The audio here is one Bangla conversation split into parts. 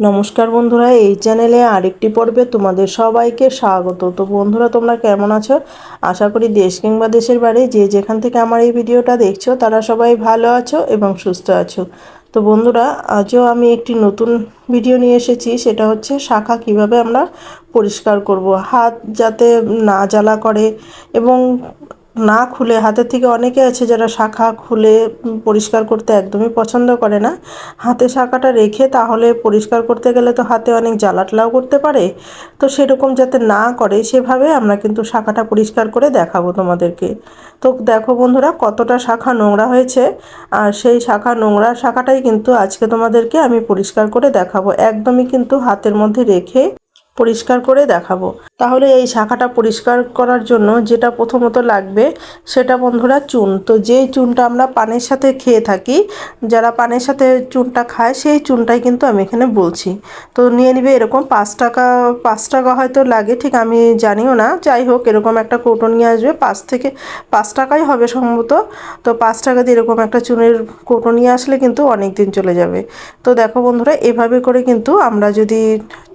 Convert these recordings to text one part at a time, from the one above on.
নমস্কার বন্ধুরা, এই চ্যানেলে আরেকটি পর্বে তোমাদের সবাইকে স্বাগত। তো বন্ধুরা, তোমরা কেমন আছো? আশা করি দেশ কিংবা দেশের বাড়ি যে যেখান থেকে আমার এই ভিডিওটা দেখছ, তারা সবাই ভালো আছো এবং সুস্থ আছো। তো বন্ধুরা, আজও আমি একটি নতুন ভিডিও নিয়ে এসেছি, সেটা হচ্ছে শাখা কীভাবে আমরা পরিষ্কার করব। হাত যাতে না জ্বালা করে এবং না খুলে, হাতের থেকে অনেকে আছে যারা শাখা খুলে পরিষ্কার করতে একদমই পছন্দ করে না। হাতে শাখাটা রেখে তাহলে পরিষ্কার করতে গেলে তো হাতে অনেক জ্বালাটলাও করতে পারে। তো সেরকম যাতে না করে সেভাবে আমরা কিন্তু শাখাটা পরিষ্কার করে দেখাবো তোমাদেরকে। তো দেখো বন্ধুরা কতটা শাখা নোংরা হয়েছে। আর সেই শাখা নোংরা শাখাটাই কিন্তু আজকে তোমাদেরকে আমি পরিষ্কার করে দেখাবো। একদমই কিন্তু হাতের মধ্যে রেখে পরিষ্কার করে দেখাবো। তাহলে এই শাখাটা পরিষ্কার করার জন্য যেটা প্রথমত লাগবে সেটা বন্ধুরা চুন। তো যেই চুনটা আমরা পানের সাথে খেয়ে থাকি, যারা পানের সাথে চুনটা খায় সেই চুনটাই কিন্তু আমি এখানে বলছি। তো নিয়ে নিবে এরকম পাঁচ টাকা পাঁচ টাকা হয়তো লাগে, ঠিক আমি জানিও না। যাই হোক, এরকম একটা কৌটো নিয়ে আসবে, পাঁচ থেকে পাঁচ টাকাই হবে সম্ভবত। তো পাঁচ টাকা দিয়ে এরকম একটা চুনের কৌটো নিয়ে আসলে কিন্তু অনেক দিন চলে যাবে। তো দেখো বন্ধুরা, এভাবে করে কিন্তু আমরা যদি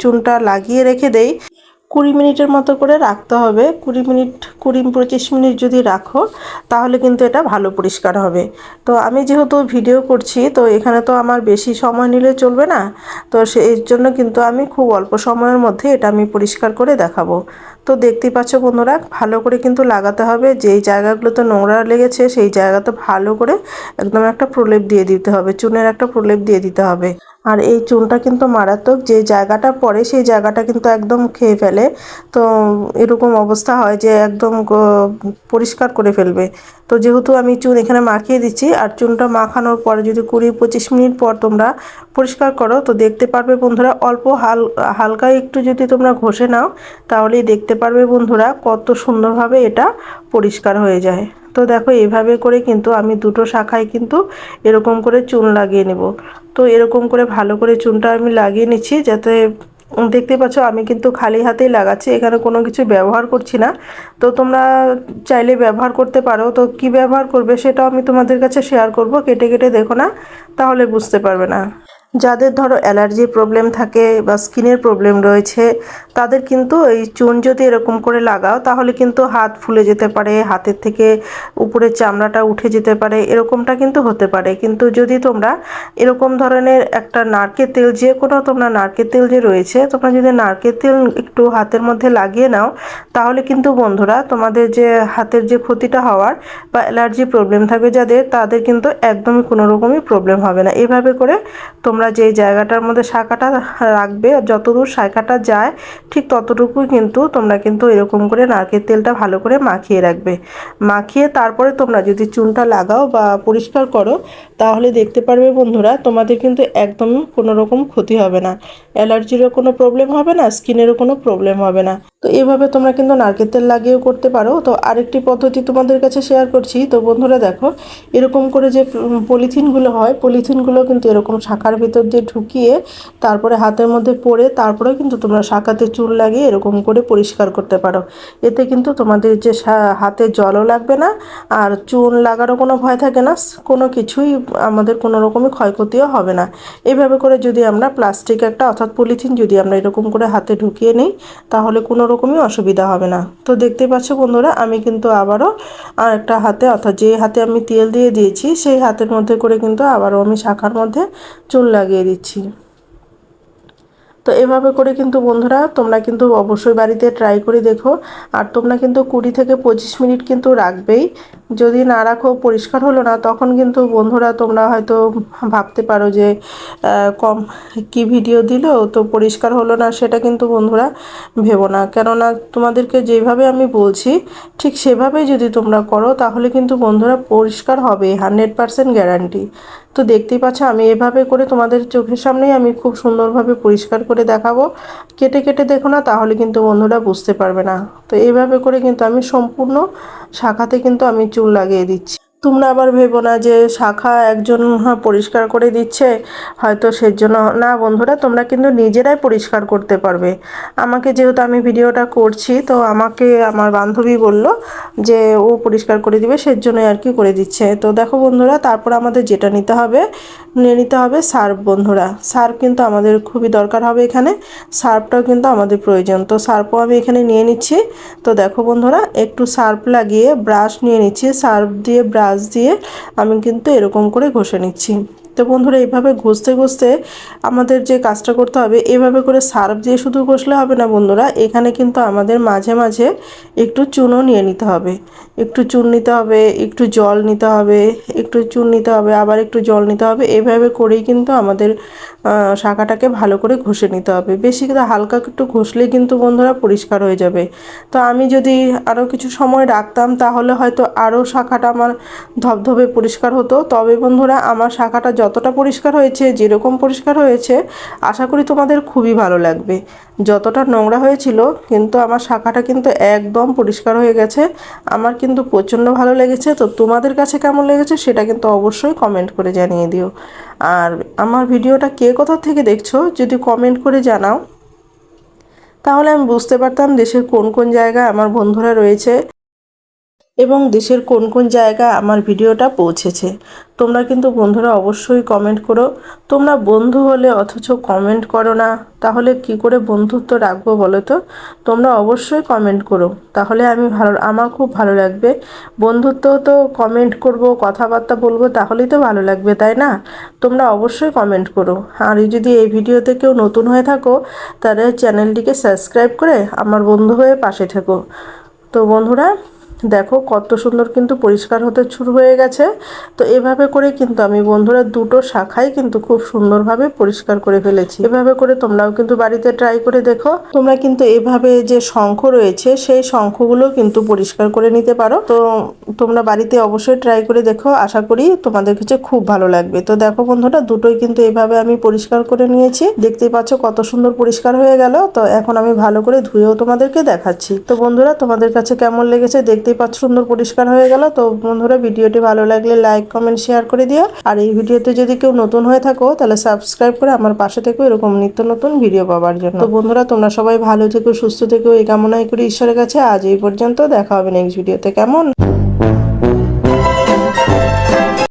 চুনটা লাগিয়ে রেখে দেই কুড়ি মিনিটের মতো করে রাখতে হবে। কুড়ি মিনিট, কুড়ি পঁচিশ মিনিট যদি রাখো, তাহলে কিন্তু এটা ভালো পরিষ্কার হবে। তো আমি যেহেতু ভিডিও করছি, তো এখানে তো আমার বেশি সময় নিলে চলবে না। তো সেই জন্য কিন্তু আমি খুব অল্প সময়ের মধ্যে এটা আমি পরিষ্কার করে দেখাবো। তো দেখতেই পাচ্ছ বন্ধুরা, ভালো করে কিন্তু লাগাতে হবে। যেই জায়গাগুলোতে নোংরা লেগেছে, সেই জায়গাতে ভালো করে একদম একটা প্রলেপ দিয়ে দিতে হবে। চুনের একটা প্রলেপ দিয়ে দিতে হবে। আর এই চুনটা কিন্তু মারাত্মক, যে জায়গাটা পড়ে সেই জায়গাটা কিন্তু একদম খেয়ে ফেলে। তো এরকম অবস্থা হয় যে একদম পরিষ্কার করে ফেলবে। তো যেহেতু আমি চুন এখানে মাখিয়ে দিচ্ছি, আর চুনটা মাখানোর পরে যদি কুড়ি পঁচিশ মিনিট পর তোমরা পরিষ্কার করো, তো দেখতে পারবে বন্ধুরা অল্প হাল, হালকা একটু যদি তোমরা ঘষে নাও, তাহলেই দেখতে পারবে বন্ধুরা কত সুন্দরভাবে এটা পরিষ্কার হয়ে যায়। তো দেখো, এভাবে করে কিন্তু আমি দুটো শাখায় কিন্তু এরকম করে চুন লাগিয়ে নেব। তো এরকম করে ভালো করে চুনটা আমি লাগিয়ে নিচ্ছি যাতে দেখতে পাচ্ছ আমি কিন্তু খালি হাতেই লাগাচ্ছি, এখানে কোনো কিছু ব্যবহার করছি না। তো তোমরা চাইলে ব্যবহার করতে পারো। তো কি ব্যবহার করবে সেটাও আমি তোমাদের কাছে শেয়ার করব। কেটে কেটে দেখো না, তাহলে বুঝতে পারবে না। যাদের ধরো অ্যালার্জির প্রবলেম থাকে বা স্কিনের প্রবলেম রয়েছে, তাদের কিন্তু এই চুন যদি এরকম করে লাগাও, তাহলে কিন্তু হাত ফুলে যেতে পারে, হাতের থেকে উপরের চামড়াটা উঠে যেতে পারে, এরকমটা কিন্তু হতে পারে। কিন্তু যদি তোমরা এরকম ধরনের একটা নারকেল তেল, যে কোনো তোমরা নারকেল তেল যে রয়েছে, তোমরা যদি নারকেল তেল একটু হাতের মধ্যে লাগিয়ে নাও, তাহলে কিন্তু বন্ধুরা তোমাদের যে হাতের যে ক্ষতিটা হওয়ার বা অ্যালার্জি প্রবলেম থাকবে যাদের, তাদের কিন্তু একদমই কোনো রকমই প্রবলেম হবে না। এভাবে করে তোমরা যেই জায়গাটার মধ্যে শাখাটা রাখবে যতদূর শাখাটা যায়, ঠিক ততটুকুই কিন্তু তোমরা কিন্তু এরকম করে নারকেল তেলটা ভালো করে মাখিয়ে রাখবে। মাখিয়ে তারপরে তোমরা যদি চুনটা লাগাও বা পরিষ্কার করো, তাহলে দেখতে পারবে বন্ধুরা, তোমাদের কিন্তু একদম কোনো রকম ক্ষতি হবে না। অ্যালার্জিরও কোনো প্রবলেম হবে না, স্কিনেরও কোনো প্রবলেম হবে না। তো এভাবে তোমরা কিন্তু নারকেল তেল লাগিয়েও করতে পারো। তো আরেকটি পদ্ধতি তোমাদের কাছে শেয়ার করছি। তো বন্ধুরা দেখো, এরকম করে যে পলিথিনগুলো হয়, পলিথিনগুলো কিন্তু এরকম শাখার ভিতর দিয়ে ঢুকিয়ে তারপরে হাতের মধ্যে পরে তারপরে কিন্তু তোমরা শাখাতে চুল লাগিয়ে এরকম করে পরিষ্কার করতে পারো। এতে কিন্তু তোমাদের যে হাতে জলও লাগবে না আর চুন লাগারও কোনো ভয় থাকে না। কোনো কিছুই আমাদের কোনো রকমই ক্ষয়ক্ষতিও হবে না। এইভাবে করে যদি আমরা প্লাস্টিক একটা অর্থাৎ পলিথিন যদি আমরা এরকম করে হাতে ঢুকিয়ে নিই, তাহলে কোনো রকমই অসুবিধা হবে না। তো দেখতে পাচ্ছ বন্ধুরা, আমি কিন্তু আবারও আর একটা হাতে অর্থাৎ যে হাতে আমি তেল দিয়ে দিয়েছি, সেই হাতের মধ্যে করে কিন্তু আবারও আমি শাখার মধ্যে চুন লাগিয়ে দিচ্ছি। তো এভাবে করে কিন্তু বন্ধুরা তোমরা কিন্তু অবশ্যই বাড়িতে ট্রাই করে দেখো। আর তোমরা কিন্তু কুড়ি থেকে পঁচিশ মিনিট কিন্তু রাখবেই। যদি না রাখো, পরিষ্কার হলো না, তখন কিন্তু বন্ধুরা তোমরা হয়তো ভাবতে পারো যে কম কি ভিডিও দিল, তো পরিষ্কার হলো না, সেটা কিন্তু বন্ধুরা ভেবো না। কেননা তোমাদেরকে যেভাবে আমি বলছি, ঠিক সেভাবেই যদি তোমরা করো, তাহলে কিন্তু বন্ধুরা পরিষ্কার হবে হান্ড্রেড পারসেন্ট গ্যারান্টি তো দেখতেই পাচ্ছ, আমি এভাবে করে তোমাদের চোখের সামনেই আমি খুব সুন্দরভাবে পরিষ্কার করে দেখাবো। কেটে কেটে দেখো না, তাহলে কিন্তু বন্ধুরা বুঝতে পারবে না। তো এভাবে করে কিন্তু আমি সম্পূর্ণ শাখাতে কিন্তু আমি চুল লাগিয়ে দিচ্ছি। তোমরা আবার ভেবো না যে শাখা একজন পরিষ্কার করে দিচ্ছে, হয়তো সেজন্য না বন্ধুরা, তোমরা কিন্তু নিজেরাই পরিষ্কার করতে পারবে। আমাকে যেহেতু আমি ভিডিওটা করছি, তো আমাকে আমার বান্ধবী বলল যে ও পরিষ্কার করে দিবে সেজন্য আর কি করে দিচ্ছে। তো দেখো বন্ধুরা, তারপর আমাদের যেটা নিতে হবে, নিয়ে নিতে হবে সার্ফ বন্ধুরা। সার্ফ কিন্তু আমাদের খুবই দরকার হবে এখানে, সার্ফটাও কিন্তু আমাদের প্রয়োজন। তো সার্ফও আমি এখানে নিয়ে নিচ্ছি। তো দেখো বন্ধুরা, একটু সার্ফ লাগিয়ে ব্রাশ নিয়ে নিচ্ছি, সার্ফ দিয়ে ব্রাশ দিয়ে আমি কিন্তু এরকম করে ঘষে নিচ্ছি। তো বন্ধুরা, এইভাবে ঘষতে ঘষতে আমাদের যে কাজটা করতে হবে, এভাবে করে সার্ফ দিয়ে শুধু ঘষলে হবে না বন্ধুরা, এখানে কিন্তু আমাদের মাঝে মাঝে একটু চুনও নিয়ে নিতে হবে। একটু চুন নিতে হবে, একটু জল নিতে হবে, একটু চুন নিতে হবে, আবার একটু জল নিতে হবে, এভাবে করেই কিন্তু আমাদের শাখাটাকে ভালো করে ঘষে নিতে হবে। বেশি করে হালকা একটু ঘষলেই কিন্তু বন্ধুরা পরিষ্কার হয়ে যাবে। তো আমি যদি আরও কিছু সময় রাখতাম, তাহলে হয়তো আরও শাখাটা আমার ধবধবে পরিষ্কার হতো। তবে বন্ধুরা, আমার শাখাটা যতটা পরিষ্কার হয়েছে, যেরকম পরিষ্কার হয়েছে, আশা করি তোমাদের খুবই ভালো লাগবে। যতটা নোংরা হয়েছিল, কিন্তু আমার শাখাটা কিন্তু একদম পরিষ্কার হয়ে গেছে। আমার কিন্তু প্রচণ্ড ভালো লেগেছে। তো তোমাদের কাছে কেমন লেগেছে সেটা কিন্তু অবশ্যই কমেন্ট করে জানিয়ে দিও। আর আমার ভিডিওটা কে কোথা থেকে দেখছ, যদি কমেন্ট করে জানাও। তাহলে আমি বুঝতে পারতাম দেশের কোন কোন জায়গায় আমার বন্ধুরা রয়েছে। এবং দেশের কোন কোন জায়গায় আমার ভিডিওটা পৌঁছেছে। তোমরা কিন্তু বন্ধুরা অবশ্যই কমেন্ট করো। তোমরা বন্ধু হলে অথচ কমেন্ট করো না। তাহলে কি করে বন্ধুত্ব রাখব বলো তো? তোমরা অবশ্যই কমেন্ট করো। তাহলে আমি ভালো, আমার খুব ভালো লাগবে। বন্ধুত্ব তো কমেন্ট করব, কথাবার্তা বলব, তাহলেই তো ভালো লাগবে, তাই না? তোমরা অবশ্যই কমেন্ট করো। আর যদি এই ভিডিওতে কেউ নতুন হয়ে থাকো, তাহলে চ্যানেলটিকে সাবস্ক্রাইব করে আমার বন্ধু হয়ে পাশে থেকো। তো বন্ধুরা দেখো, কত সুন্দর কিন্তু পরিষ্কার হতে শুরু হয়ে গেছে। তো এভাবে করে কিন্তু আমি বন্ধুরা দুটো শাখাই কিন্তু খুব সুন্দরভাবে পরিষ্কার করে ফেলেছি। এভাবে করে তোমরাও কিন্তু বাড়িতে ট্রাই করে দেখো। তোমরা কিন্তু এভাবে যে শঙ্খ রয়েছে, সেই শঙ্খগুলো কিন্তু পরিষ্কার করে নিতে পারো। তো তোমরা বাড়িতে অবশ্যই ট্রাই করে দেখো। আশা করি তোমাদের কাছে খুব ভালো লাগবে। তো দেখো বন্ধুরা, দুটোই কিন্তু এভাবে আমি পরিষ্কার করে নিয়েছি। দেখতেই পাচ্ছ কত সুন্দর পরিষ্কার হয়ে গেল। তো এখন আমি ভালো করে ধুয়েও তোমাদেরকে দেখাচ্ছি। তো বন্ধুরা, তোমাদের কাছে কেমন লেগেছে দেখতেই পাচ্ছ সুন্দর পরিষ্কার হয়ে গেল। তো বন্ধুরা, ভিডিওটি ভালো লাগলে লাইক কমেন্ট শেয়ার করে দিও। আর এই ভিডিওতে যদি কেউ নতুন হয়ে থাকো, তাহলে সাবস্ক্রাইব করে আমার পাশে থেকেও এরকম নিত্য নতুন ভিডিও পাওয়ার জন্য। তো বন্ধুরা, তোমরা সবাই ভালো থেকো, সুস্থ থেকো, এই কামনাই করি ঈশ্বরের কাছে। আজ এই পর্যন্ত দেখা হবে নেক্সট ভিডিওতে কেমন?